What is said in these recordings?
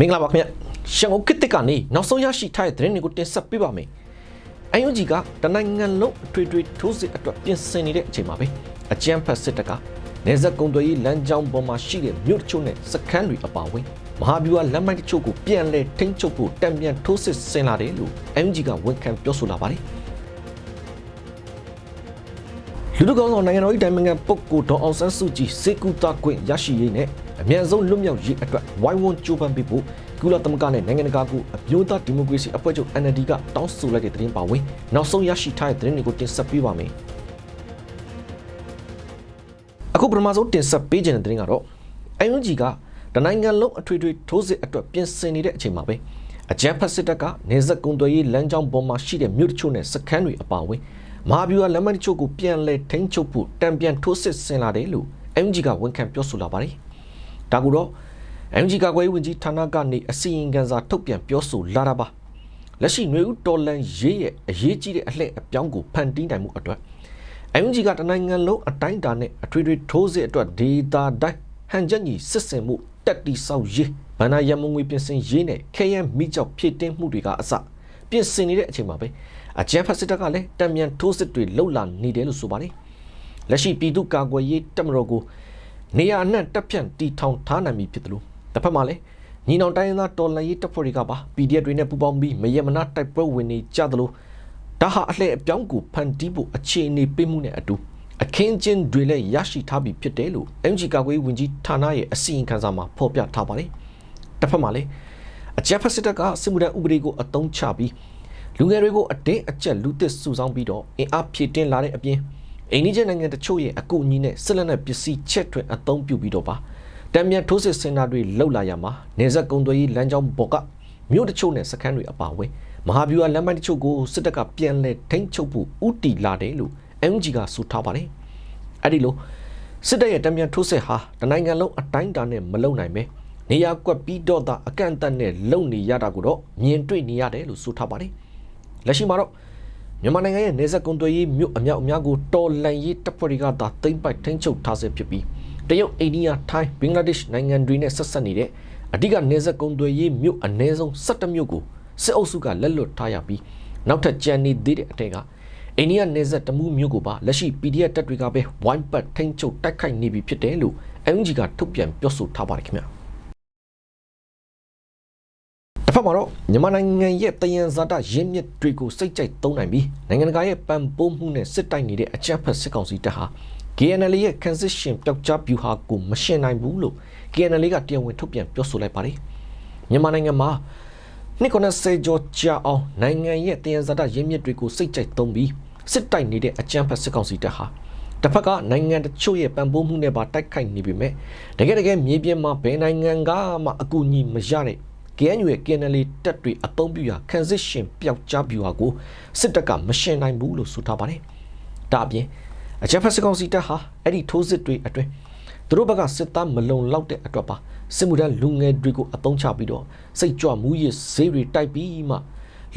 မင်္ဂလာပါခင်ဗျရှန်ကုန်ကစ်တစ်ကနေနောက်ဆုံးရရှိထားတဲ့သတင်းတွေကိုတင်ဆက်ပေးပါမယ်အန်ယူဂျီကတနိုင်ငံလုံးအထွေထွေထိုးစစ်အတွက်ပြင်ဆင်နေတဲ့အချိန်မှာပဲအကြမ်းဖက်စစ်တပ်ကနေဆက်ကုံသွေးလမ်းကြောင်းပေါ်မှာရှိတဲ့မြို့တချို့နဲ့စခန်းတွေအပါအဝင်မဟာဗျူဟာလမ်းမိုက်တချို့ကိုပြန်လဲထိန်းချုပ်ဖို့တံပြန်ထိုးစစ်ဆင်လာတယ်လို့အန်ယူဂျီကဝန်ခံပြောဆိုလာပါတယ်လူတို့ကောင်ဆောင်နိုင်ငံတော်၏တိုင်ပင်ခံပုဂ္ဂိုလ်ဒေါ်အောင်ဆန်းစုကြည်စေကူတာခွင့်ရရှိရေးနဲ့ အမြန်ဆုံးလွတ်မြောက်ရေးအတွက်ဝိုင်းဝန်းကြိုးပမ်းပေးဖို့ကုလသမဂ္ဂနဲ့နိုင်ငံတကာကအမျိုးသားဒီမိုကရေစီအဖွဲ့ချုပ် NLD ကတောင်းဆိုလိုက်တဲ့သတင်းပါဝင်နောက်ဆုံးရရှိထားတဲ့သတင်းတွေကိုတင်ဆက်ပေးပါမယ်အခုပထမဆုံးတင်ဆက်ပေးခြင်းတဲ့သတင်းကတော့အယွန်ဂျီကတနိုင်ငံလုံးအထွေထွေထိုးစစ်အတွက်ပြင်ဆင်နေတဲ့အချိန်မှာပဲအကြမ်းဖက်စစ်တပ်ကနေဆက်ကုံသွေးရေးလမ်းကြောင်းပေါ်မှာရှိတဲ့မြို့တချို့နဲ့စခန်းတွေအပါအဝင်မဟာဗျူဟာလမ်းမတချို့ကိုပြန်လဲထိန်းချုပ်ဖို့တံပြန်ထိုးစစ်ဆင်လာတယ်လို့အယွန်ဂျီကဝန်ခံပြောဆိုလာပါတယ်။ ဒါကူတော့အယွန်ဂျီကကွယ်ဝင်ကြီးဌာနကနေအစီရင်ခံစာထုတ်ပြန်ပြောဆိုလာတာပါ။လက်ရှိຫນွေဦးတော်လန်ရေးရဲ့အရေးကြီးတဲ့အလှည့်အပြောင်းကိုဖန်တီးနိုင်မှုအတွက်အယွန်ဂျီကတနိုင်ငံလုံးအတိုင်းအတာနဲ့အထွေထွေထိုးစစ်အတွက်ဒေတာတိုင်းဟန်ချက်ညီစစ်စင်မှုတက်တီဆောက်ရေးဗန္နာရမုံငွေပြင်ဆင်ရေးနဲ့ခဲယမ်းမိကြောက်ဖြည့်တင်းမှုတွေကအစပြင်ဆင်နေတဲ့အချိန်မှာပဲအကြမ်းဖက်စစ်တပ်ကလည်းတံမြန်ထိုးစစ်တွေလှုပ်လာနေတယ်လို့ဆိုပါတယ်လက်ရှိပြည်သူ့ကာကွယ်ရေးတပ်မတော်ကို နေရာအနှံ့တပ်ဖြန့်တီထောင်ထားနိုင်ပြီဖြစ်တယ်လို့တစ်ဖက်မှာလည်းညီနောင်တိုင်းရင်းသားတော်လှန်ရေးတပ်ဖွဲ့တွေကပါ PDF တွေနဲ့ပူးပေါင်းပြီးမယမနာတိုက်ပွဲဝင်နေကြသလိုဒါဟာအလှည့်အပြောင်းကိုဖန်တီးဖို့အခြေအနေပေးမှုနဲ့အတူအခင်းကျင်းတွေလည်းရရှိထားပြီဖြစ်တယ်လို့ MG ကာကွယ်ရေးဝန်ကြီးဌာနရဲ့အစီရင်ခံစာမှာဖော်ပြထားပါတယ်တစ်ဖက်မှာလည်းအကြမ်းဖက်စစ်တပ်ကစစ်မှုထမ်းဥပဒေကိုအသုံးချပြီးလူငယ်တွေကိုအတင်းအကျပ်လူသစ်စုဆောင်းပြီးတော့အင်အားဖြည့်တင်းလာတဲ့အပြင် အိန္ဒိယနိုင်ငံတချို့ရဲ့အကူအညီနဲ့စစ်လက်နက်ပစ္စည်းချက်တွေအသုံးပြုပြီးတော့ပါတံမြန်ထိုးစစ်စင်တာတွေလှုပ်လာရမှာနေဆက်ကုံသွေးလမ်းကြောင်းပေါ်ကမြို့တချို့နဲ့စခန်းတွေအပါအဝင်မဟာဗျူဟာလမ်းမိုင်းတချို့ကိုစစ်တပ်ကပြန်လဲထိန်းချုပ်ဖို့ဥတီလာတယ်လို့ MG ကဆိုထားပါတယ်အဲ့ဒီလိုစစ်တပ်ရဲ့တံမြန်ထိုးစစ်ဟာတနိုင်ငံလုံးအတိုင်းအတာနဲ့မလုံနိုင်ပဲနေရာကွက်ပြီးတော့သာအကန့်အသတ်နဲ့လုံနေရတာကိုတော့မြင်တွေ့နေရတယ်လို့ဆိုထားပါတယ်လက်ရှိမှာတော့ မြန်မာနိုင်ငံရဲ့နေဆက်ကွန်သွေးရေးမြို့အမြောက်အများကိုတော်လန်ရေးတပ်ဖွဲ့တွေကသာသိမ့်ပိုက်ထိန်းချုပ်ထားဆဲဖြစ်ပြီးတရုတ်အိန္ဒိယထိုင်းဘင်္ဂလားဒေ့ရှ်နိုင်ငံတွေနဲ့ဆက်ဆက်နေတဲ့အဓိကနေဆက်ကွန်သွေးရေးမြို့အနည်းဆုံး17မြို့ကိုစစ်အုပ်စုကလက်လွတ်ထားရပြီးနောက်ထပ်ကြံနေသေးတဲ့အထက်ကအိန္ဒိယနေဆက်တမှုမြို့ကိုပါလက်ရှိ PDF တပ်တွေကပဲဝိုင်းပတ်ထိန်းချုပ်တိုက်ခိုက်နေပြီဖြစ်တယ်လို့ MG ကထုတ်ပြန်ပြောဆိုထားပါတယ်ခင်ဗျာ ဖက်မှာတော့မြန်မာနိုင်ငံရဲ့တယံဇာတရင်းမြစ်တွေကိုစိတ်ကြိုက်သုံးနိုင်ပြီးနိုင်ငံတကာရဲ့ပံ့ပိုးမှုနဲ့စစ်တိုက်နေတဲ့အကြမ်းဖက်စစ်ကောင်စီတပ်ဟာ KNL ရဲ့ transition ပျောက်ကြား view ဟာကိုမရှင်းနိုင်ဘူးလို့ KNL ကတရားဝင်ထုတ်ပြန်ပြောဆိုလိုက်ပါတယ်မြန်မာနိုင်ငံမှာနှစ်90ကျော်ကြာအောင်နိုင်ငံရဲ့တယံဇာတရင်းမြစ်တွေကိုစိတ်ကြိုက်သုံးပြီးစစ်တိုက်နေတဲ့အကြမ်းဖက်စစ်ကောင်စီတပ်ဟာတစ်ဖက်ကနိုင်ငံတချို့ရဲ့ပံ့ပိုးမှုနဲ့ပါတိုက်ခိုက်နေပေမဲ့တကယ်တကယ်မြေပြင်မှာဘယ်နိုင်ငံကမှအကူအညီမရတဲ့ KNU ရဲ့ KNL တက်တွေအသုံးပြုရာ transition ပျောက်ကြား view ဟာကိုစစ်တပ်ကမရှင်းနိုင်ဘူးလို့ဆိုထားပါတယ်။ဒါအပြင်အချက်ဖက်စကောင်စီတပ်ဟာအဲ့ဒီထိုးစစ်တွေအတွင်းသူတို့ဘက်ကစစ်သားမလုံလောက်တဲ့အတွက်ပါစစ်မှုထမ်းလူငယ်တွေကိုအသုံးချပြီးတော့စိတ်ကြွမှုရဈေးတွေတိုက်ပြီးမှ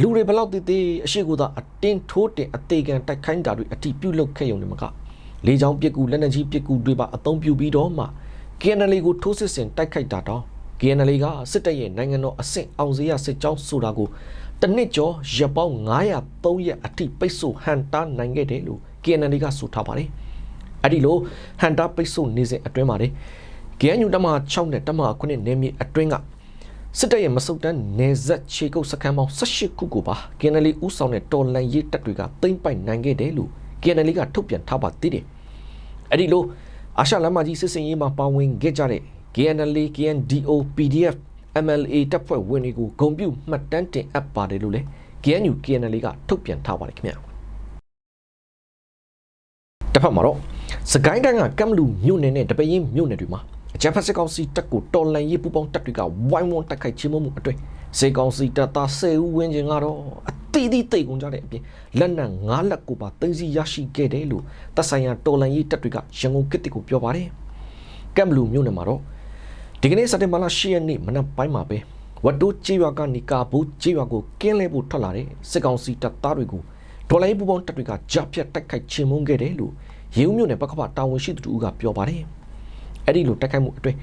လူတွေဘလောက်တည်တည်အရှိကိုသာအတင်းထိုးတင်အသေးခံတိုက်ခိုင်းတာတွေအတိပြုတ်လုခဲ့ရုံနဲ့မကလေချောင်းပစ်ကူလက်နက်ကြီးပစ်ကူတွေပါအသုံးပြုပြီးတော့မှ KNL ကိုထိုးစစ်ဆင်တိုက်ခိုက်တာတော့ KNL ကစစ်တပ်ရဲ့နိုင်ငံတော်အဆင့်အောင်စရစစ်ကြောင်းဆိုတာကိုတနစ်ကျော်ရပောင်း903ရက်အထိပိတ်ဆို့ဟန်တာနိုင်ခဲ့တယ်လို့ KNL ကဆိုထားပါတယ်။အဲ့ဒီလိုဟန်တာပိတ်ဆို့နေစဉ်အတွင်းမှာလေ KNU တမ6နဲ့တမ9နယ်မြေအတွင်းကစစ်တပ်ရဲ့မစုတ်တမ်းနေဆက်ခြေကုပ်စခန်းပေါင်း18ခုကိုပါ KNL ဥဆောင်တဲ့တော်လန်ရေးတပ်တွေကသိမ့်ပိုက်နိုင်ခဲ့တယ်လို့ KNL ကထုတ်ပြန်ထားပါသေးတယ်။အဲ့ဒီလိုအာရှလမ်းမကြီးစစ်စင်ရေးမှာပါဝင်ခဲ့ကြတဲ့ KNL, KNDO, PDF, MLA တပ်ဖွဲ့ဝင်တွေကိုဂုံပြုမှတ်တမ်းတင်အပ်ပါတယ်လို့လည်း KNU KNL ကထုတ်ပြန်ထားပါတယ်ခင်ဗျာတစ်ဖက်မှာတော့စကိုင်းတိုင်းကကမ်လူမြို့နယ်နဲ့တပရင်မြို့နယ်တွေမှာအကြမ်းဖက်စစ်ကောင်စီတပ်ကိုတော်လန်ရေးပူပေါင်းတပ်တွေကဝိုင်းဝန်းတိုက်ခိုက်ချင်းမှုအတွင်းစေကောင်စီတပ်သား၁၀ဦးဝန်းကျင်ကတော့အတီးတီးတိတ်ကုန်ကြတဲ့အပြင်လက်နက်၅လက်ကိုပါသိမ်းဆည်းရရှိခဲ့တယ်လို့တပ်ဆိုင်ရာတော်လန်ရေးတပ်တွေကရန်ကုန်ကစ်တစ်ကိုပြောပါတယ်ကမ်လူမြို့နယ်မှာတော့ ဒီကနေ့စက်တင်ဘာလ10ရက်နေ့မနက်ပိုင်းမှာပဲဝတ်တိုးကြေးရွာကနေကာဘူးကြေးရွာကိုကင်းလဲဖို့ထွက်လာတဲ့စစ်ကောင်စီတပ်သားတွေကိုဒေါ်လာရေးပူပေါင်းတပ်တွေကကြားဖြတ်တိုက်ခိုက်ချေမှုန်းခဲ့တယ်လို့ရေဦးမြို့နယ်ပကပတာဝန်ရှိသူတို့ကပြောပါတယ်။အဲ့ဒီလိုတိုက်ခိုက်မှုအတွင်း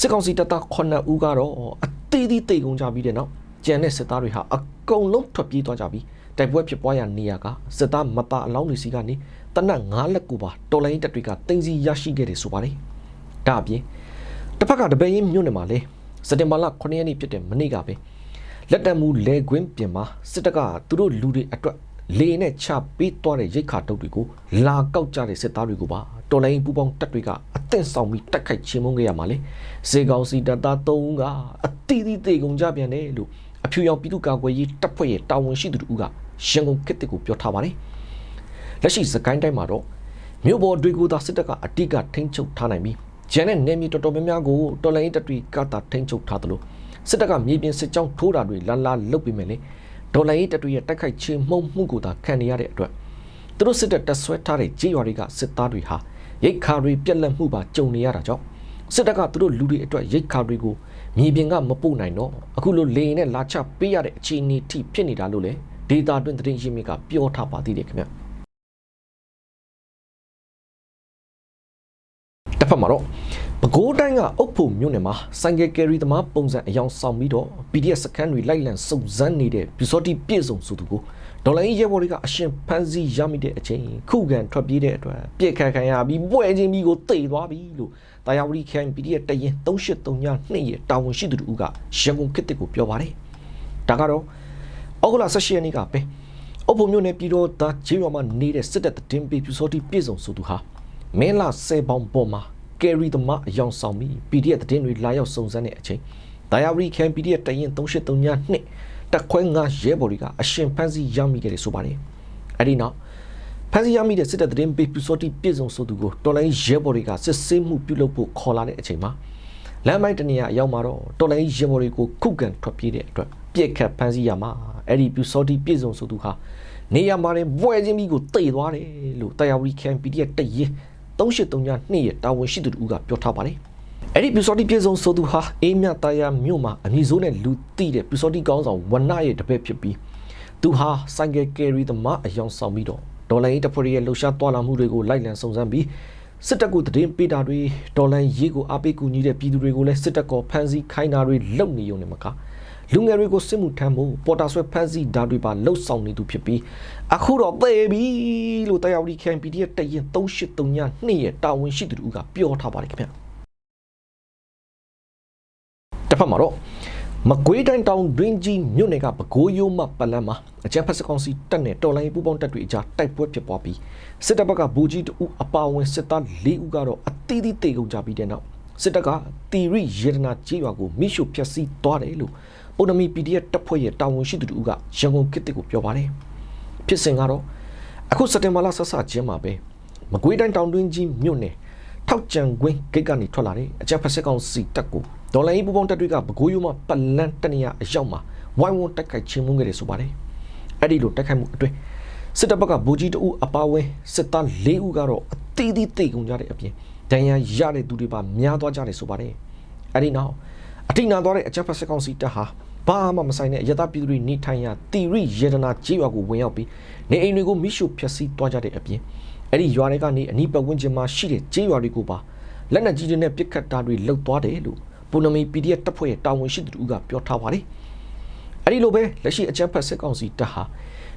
စစ်ကောင်စီတပ်သား9ဦးကတော့အသေးသေးတိတ်ကုန်ကြပြီးတဲ့နောက်ကျန်တဲ့စစ်သားတွေဟာအကုန်လုံးထွက်ပြေးသွားကြပြီးတိုက်ပွဲဖြစ်ပွားရာနေရာကစစ်သားမတာအလောင်းတွေစီကနေတနက်၅လက်ကိုပါတော်လိုင်းတပ်တွေကတင်စီရရှိခဲ့တယ်ဆိုပါတယ်။ဒါအပြင် တစ်ဖက်ကတပည့်ရင်းမြို့နယ်မှာလေစက်တင်ဘာလ9ရက်နေ့ဖြစ်တဲ့မနေ့ကပဲလက်တံမူလဲကွင်းပြင်မှာစစ်တပ်ကသူတို့လူတွေအတွက်လေနဲ့ချပေးသွားတဲ့ရိတ်ခါတုပ်တွေကိုလာကောက်ကြတဲ့စစ်သားတွေကိုပါတော်လိုင်းပူပေါင်းတပ်တွေကအသင့်ဆောင်ပြီးတက်ခိုက်ချင်းမုန်းခဲ့ရမှာလေစေကောင်စီတပ်သား၃ဦးကအတီးတီးတေကုန်ကြပြန်တယ်လို့အဖြူရောင်ပြည်သူ့ကာကွယ်ရေးတပ်ဖွဲ့ရဲ့တာဝန်ရှိသူတို့ကရန်ကုန်ခေတ်ကိုပြောထားပါတယ်လက်ရှိစကိုင်းတိုင်းမှာတော့မြို့ပေါ်တွေကိုသာစစ်တပ်ကအတိတ်ကထိန်းချုပ်ထားနိုင်ပြီး ကျန်တဲ့နယ်မြေတော်တော်များများကိုတော်လိုင်းတပ်တွေကတာထိန်းချုပ်ထားသလိုစစ်တပ်ကမြေပြင်စစ်ကြောင်းထိုးတာတွေလာလာလုပ်ပြီးမယ်လေဒေါ်လာရေးတပ်တွေရဲ့တိုက်ခိုက်ခြင်းမှုမှုကိုသာခံနေရတဲ့အတွက်သူတို့စစ်တပ်တက်ဆွဲထားတဲ့ကြေးရွာတွေကစစ်သားတွေဟာရိတ်ခါတွေပြက်လက်မှုပါကြုံနေရတာကြောင့်စစ်တပ်ကသူတို့လူတွေအတွက်ရိတ်ခါတွေကိုမြေပြင်ကမပို့နိုင်တော့အခုလိုလေရင်နဲ့လာချပေးရတဲ့အခြေအနေထိဖြစ်နေတာလို့လေဒေတာတွင်သတင်းရင်းမြစ်ကပြောထားပါသေးတယ်ခင်ဗျ တစ်ဖက်မှာတော့ပဲခူးတိုင်းကအုတ်ဖို့မြို့နယ်မှာဆိုင်ကယ်ကယ်ရီသမားပုံစံအယောင်ဆောင်ပြီးတော့ PDF စကန်တွေလိုက်လံစုံစမ်းနေတဲ့ပြူစောတိပြည့်စုံဆိုသူကိုဒေါ်လာရေးရဲဘော်တွေကအရှင်ဖန်းစီရမိတဲ့အချိန်ခုခံထွက်ပြေးတဲ့အတွက်ပြစ်ခတ်ခံရပြီးပွဲချင်းပြီးကိုတိတ်သွားပြီလို့တာယာဝတီခိုင် PDF တရင်383ည2ရဲ့တာဝန်ရှိသူတို့ကရန်ကုန်ခေတ်ကိုပြောပါတယ်ဒါကတော့အောက်ကလာ16ရက်နေ့ကပဲအုတ်ဖို့မြို့နယ်ပြည်တော်သားဂျေးရွာမှာနေတဲ့စစ်တပ်တင်ပေးပြူစောတိပြည့်စုံဆိုသူဟာမင်းလာ10ပေါင်ပေါ်မှာ ကယ်ရီသမားအယောင်ဆောင်ပြီး PDF သတင်းတွေလာရောက်စုံစမ်းတဲ့အချိန်ဒါယာရီကန် PDF တရင်3832နှစ်တက်ခွဲ9ရဲဘော်တွေကအရှင်ဖန်စီရမိခဲ့တယ်ဆိုပါတယ်အဲ့ဒီနောက်ဖန်စီရမိတဲ့စစ်တပ်သတင်းပေးပူစောတိပြည်စုံဆိုသူကိုတော်လိုင်းရဲဘော်တွေကစစ်ဆေးမှုပြုလုပ်ဖို့ခေါ်လာတဲ့အချိန်မှာလမ်းမိုက်တနေရာရောက်မှာတော့တော်လိုင်းရဲဘော်တွေကိုခုခံထွက်ပြေးတဲ့အတွက်ပြစ်ခတ်ဖန်စီရမှာအဲ့ဒီပူစောတိပြည်စုံဆိုသူဟာနေရာမှာတွင်ပွဲချင်းပြီးကိုတိတ်သွားတယ်လို့တာယာရီကန် PDF တရင်3832 3839ရဲ့တာဝန်ရှိသူတို့ကပြောထားပါတယ်။အဲ့ဒီပြူစောတိပြေဆုံးဆိုသူဟာအေးမြတာယာမြို့မှာအမည်ဆိုးနဲ့လူသိတဲ့ပြူစောတိကောင်းဆောင်ဝနရဲ့တပည့်ဖြစ်ပြီးသူဟာဆိုင်ကယ်ကယ်ရီသမားအယောင်ဆောင်ပြီးတော့ဒေါ်လာရေးတပ်ဖွဲ့ရဲ့လှုပ်ရှားသွားလာမှုတွေကိုလိုက်လံစုံစမ်းပြီးစစ်တပ်ကိုတည်င်းပေးတာတွေဒေါ်လာရေးကိုအားပေးကူညီတဲ့ပြည်သူတွေကိုလည်းစစ်တပ်ကဖမ်းဆီးခိုင်းတာတွေလုပ်နေုံနဲ့မကား လူငယ်တွေကိုစစ်မှုထမ်းဖို့ပေါ်တာဆွဲဖမ်းဆီးဓာတ်တွေပါလှုပ်ဆောင်နေသူဖြစ်ပြီးအခုတော့သေပြီလို့တရားဝတီ KMPD ရဲ့တရင်383ည2ရဲ့တာဝန်ရှိသူတို့ကပြောထားပါတယ်ခင်ဗျတစ်ဖက်မှာတော့မကွေးတိုင်းတောင်တွင်းကြီးမြို့နယ်ကပဲခူးရိုးမပလန်းမှာအကြမ်းဖက်စကောင်စီတပ်နဲ့တော်လိုင်းပူပေါင်းတပ်တွေအကြားတိုက်ပွဲဖြစ်ပွားပြီးစစ်တပ်ဘက်ကဘူကြီးတူအပါဝင်စစ်သား၄ဦးကတော့အသီးသီးတေကုန်ကြပြီးတဲ့နောက်စစ်တပ်ကတီရိရေဒနာကြီးရွာကိုမိရှုဖျက်ဆီးသွားတယ်လို့ အုံနမီ PDF တပ်ဖွဲ့ရဲ့တာဝန်ရှိသူတို့ကရန်ကုန်ကစ်တစ်ကိုပြောပါတယ်ဖြစ်စဉ်ကတော့အခုစက်တင်ဘာလဆက်စချင်းမှာပဲမကွေးတိုင်းတောင်တွင်းကြီးမြို့နယ်ထောက်ကြံကွင်းဂိတ်ကနေထွက်လာတဲ့အကြမ်းဖက်စစ်ကောင်စီတပ်ကိုဒေါ်လာရေးပူပေါင်းတပ်တွေကပဲခူးရိုးမှာပလန်တနေရအရောက်မှာဝိုင်းဝန်းတိုက်ခိုက်ချင်းမှုခဲ့တယ်ဆိုပါတယ်အဲ့ဒီလိုတိုက်ခိုက်မှုအတွင်းစစ်တပ်ဘက်ကဘူကြီးတအုပ်အပါဝင်စစ်သား၄ဦးကတော့အသီးသီးတိတ်ကုန်ကြတဲ့အပြင်ဒဏ်ရာရတဲ့သူတွေပါများသွားကြတယ်ဆိုပါတယ်အဲ့ဒီနောက်အထိနာသွားတဲ့အကြမ်းဖက်စစ်ကောင်စီတပ်ဟာ ဘာမှမဆိုင်တဲ့အယတပြည်သူတွေနေထိုင်ရာတီရိယေဒနာကြေးရွာကိုဝင်ရောက်ပြီးနေအိမ်တွေကိုမိရှုဖျက်ဆီးသွားကြတဲ့အပြင်အဲ့ဒီရွာတွေကနေအနီးပတ်ဝန်းကျင်မှာရှိတဲ့ကြေးရွာတွေကိုပါလက်နက်ကြီးတွေနဲ့ပစ်ခတ်တာတွေလုပ်သွားတယ်လို့ပုံနမီ PDF တပ်ဖွဲ့ရဲ့တာဝန်ရှိသူတို့ကပြောထားပါတယ်အဲ့ဒီလိုပဲလက်ရှိအကြမ်းဖက်စစ်ကောင်စီတပ်ဟာ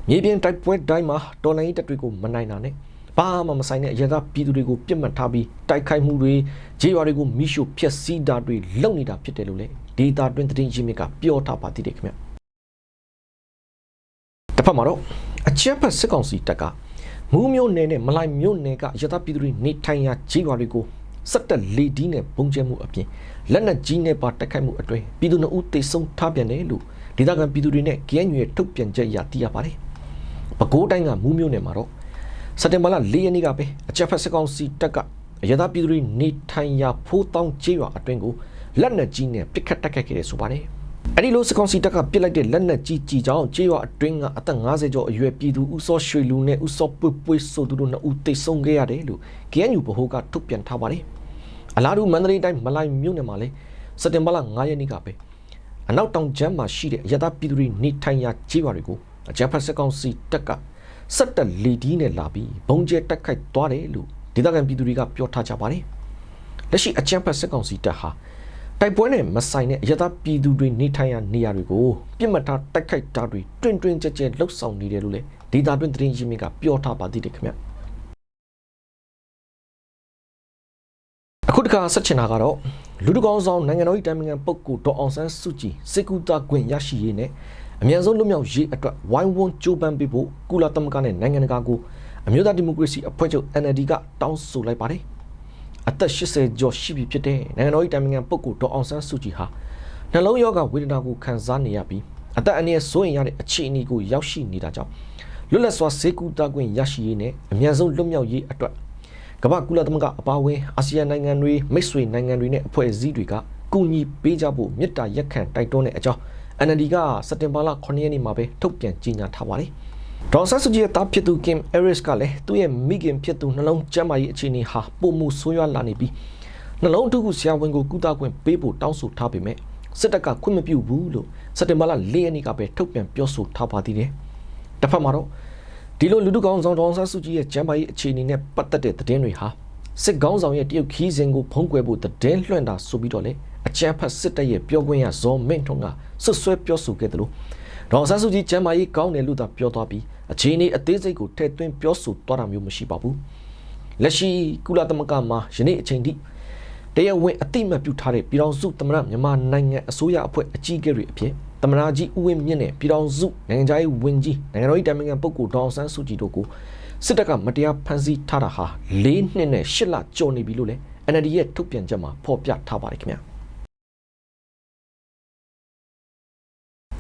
မြေပြင်တိုက်ပွဲတိုင်းမှာတော်လိုင်းတပ်တွေကိုမနိုင်တာနဲ့ဘာမှမဆိုင်တဲ့အရသာပြည်သူတွေကိုပြစ်မှတ်ထားပြီးတိုက်ခိုက်မှုတွေဂျေးရွာတွေကိုမိရှုဖျက်ဆီးတာတွေလုပ်နေတာဖြစ်တယ်လို့လေ ဒေတာတွင်သတင်းရင်းမြစ်ကပြောထားပါသေးတယ်ခင်ဗျတစ်ဖက်မှာတော့အချမ်းဖက်စစ်ကောင်စီတပ်ကမူးမျိုးနယ်နဲ့မလိုက်မျိုးနယ်ကရသပြည်သူတွေနေထိုင်ရာဂျေးရွာတွေကိုစက်တက်လေဒီနဲ့ပုံကျဲမှုအပြင်လက်နက်ကြီးနဲ့ပါတိုက်ခိုက်မှုအတွင်းပြည်သူနှုတ်တေဆုံးထားပြန်တယ်လို့ဒေသခံပြည်သူတွေနဲ့ KNU ရဲ့ထုတ်ပြန်ချက်အရသိရပါတယ်။ပဲခူးတိုင်းကမူးမျိုးနယ်မှာတော့စက်တင်ဘာလ၄ရက်နေ့ကပဲအကြက်ဖက်စစ်ကောင်စီတပ်ကအရသာပြည်သူတွေနေထိုင်ရာဖိုးတောင်းကျေးရွာအတွင်းကို လက်နက်ကြီးနဲ့ပစ်ခတ်တိုက်ခိုက်ခဲ့တယ်ဆိုပါတယ်။အဲဒီလိုစကောင်စီတပ်ကပစ်လိုက်တဲ့လက်နက်ကြီးကြီးကြောင့်ကျေးရွာအတွင်းကအသက်50ကျော်အရွယ်ပြည်သူဦးစောရွှေလူနဲ့ဦးစောပွေပွေဆိုသူတို့နှစ်ဦးတိတ်ဆုံးခဲ့ရတယ်လို့ KNU ဗဟိုကထုတ်ပြန်ထားပါတယ်။အလားတူမန္တလေးတိုင်းမလိုင်မြို့နယ်မှာလည်းစက်တင်ဘာလ9ရက်နေ့ကပဲအနောက်တောင်ကျမ်းမှာရှိတဲ့အရသာပြည်သူတွေနေထိုင်ရာကျေးရွာတွေကိုအကြမ်းဖက်စကောင်စီတပ်ကစက်တက်လီဒီနဲ့လာပြီးဘုံကျဲတက်ခိုက်သွားတယ်လို့ဒေသခံပြည်သူတွေကပြောထားကြပါတယ်။လက်ရှိအကြမ်းဖက်စစ်ကောင်စီတပ်ဟာ တိုက်ပွဲနဲ့မဆိုင်တဲ့အရသာပြည်သူတွေနေထိုင်ရာနေရာတွေကိုပြစ်မှတ်ထားတိုက်ခိုက်တာတွေတွင်တွင်ကြဲကြဲလှုပ်ဆောင်နေတယ်လို့လေဒေတာတွင်သတင်းရင်းမြစ်ကပြောထားပါသေးတယ်ခင်ဗျအခုတခါဆက်ချင်တာကတော့လူတကောင်းဆောင်နိုင်ငံတော်၏တိုင်ပင်ခံပုဂ္ဂိုလ်ဒေါ်အောင်ဆန်းစုကြည်စေကူတာခွင့်ရရှိရေးနဲ့အမြန်ဆုံးလွတ်မြောက်ရေးအတွက်ဝိုင်းဝန်းကြိုးပမ်းပေးဖို့ကုလသမဂ္ဂနဲ့နိုင်ငံတကာကိုအမျိုးသားဒီမိုကရေစီအဖွဲ့ချုပ် NLD ကတောင်းဆိုလိုက်ပါတယ် အသက်80ကျော်ရှိပြီဖြစ်တဲ့နိုင်ငံတော်၏တိုင်ပင်ခံပုဂ္ဂိုလ်ဒေါ်အောင်ဆန်းစုကြည်ဟာနှလုံးရောဂါဝေဒနာကိုခံစားနေရပြီးအသက်အန္တရာယ်စိုးရိမ်ရတဲ့အခြေအနေကိုရောက်ရှိနေတာကြောင့်လွတ်လပ်စွာစေကူတာခွင့်ရရှိရေးနဲ့အမြန်ဆုံးလွတ်မြောက်ရေးအတွက်ကမ္ဘာကုလသမဂ္ဂအပါအဝင်အာဆီယံနိုင်ငံတွေမိတ်ဆွေနိုင်ငံတွေနဲ့အဖွဲ့အစည်းတွေကကူညီပေးကြဖို့မြစ်တာရက်ခံတိုက်တွန်းတဲ့အကြောင်း NLD ကစက်တင်ဘာလ9ရက်နေ့မှာပဲထုတ်ပြန်ကြေညာထားပါတယ်။ ဒေါ်ဆတ်စုကြည်ရဲ့တာဖြစ်သူ Kim Eris ကလည်းသူ့ရဲ့မိခင်ဖြစ်သူနှလုံးကျန်းမာရေးအခြေအနေဟာပုံမှုဆိုးရွားလာနေပြီးနှလုံးအထုခုဆရာဝန်ကိုကုသခွင့်ပေးဖို့တောင်းဆိုထားပေမဲ့စစ်တပ်ကခွင့်မပြုဘူးလို့စက်တင်ဘာလ4ရက်နေ့ကပဲထုတ်ပြန်ပြောဆိုထားပါသေးတယ်။တစ်ဖက်မှာတော့ဒီလိုလူထုကောင်းဆောင်ဒေါ်ဆတ်စုကြည်ရဲ့ကျန်းမာရေးအခြေအနေနဲ့ပတ်သက်တဲ့သတင်းတွေဟာစစ်ကောင်းဆောင်ရဲ့တရုတ်ခီးစဉ်ကိုဖုံးကွယ်ဖို့သတင်းလွှင့်တာဆိုပြီးတော့လေ အကြမ်းဖက်စစ်တပ်ရဲ့ပြောခွင့်ရဇော်မင်းထွန်းကဆွဆွဲပြောဆိုခဲ့တယ်လို့ဒေါ်ဆန်းစုကြည်ကျမ်းမာရေးကောင်းတယ်လို့သာပြောသွားပြီးအခြေအနေအသေးစိတ်ကိုထည့်သွင်းပြောဆိုသွားတာမျိုးမရှိပါဘူးလက်ရှိကုလသမဂ္ဂမှာယနေ့အချိန်ထိတရားဝင်အတိမတ်ပြုထားတဲ့ပြည်တော်စုသမရမြန်မာနိုင်ငံအစိုးရအဖွဲ့အကြီးအကဲတွေအဖြစ်သမနာကြီးဦးဝင်းမြင့်နဲ့ပြည်တော်စုနိုင်ငံခြားရေးဝန်ကြီးနိုင်ငံတော်၏တိုင်ပင်ခံပုဂ္ဂိုလ်ဒေါအောင်ဆန်းစုကြည်တို့ကိုစစ်တပ်ကမတရားဖမ်းဆီးထားတာဟာ၄နှစ်နဲ့၈လကျော်နေပြီလို့လည်း NLD ရဲ့ထုတ်ပြန်ချက်မှာဖော်ပြထားပါတယ်ခင်ဗျာ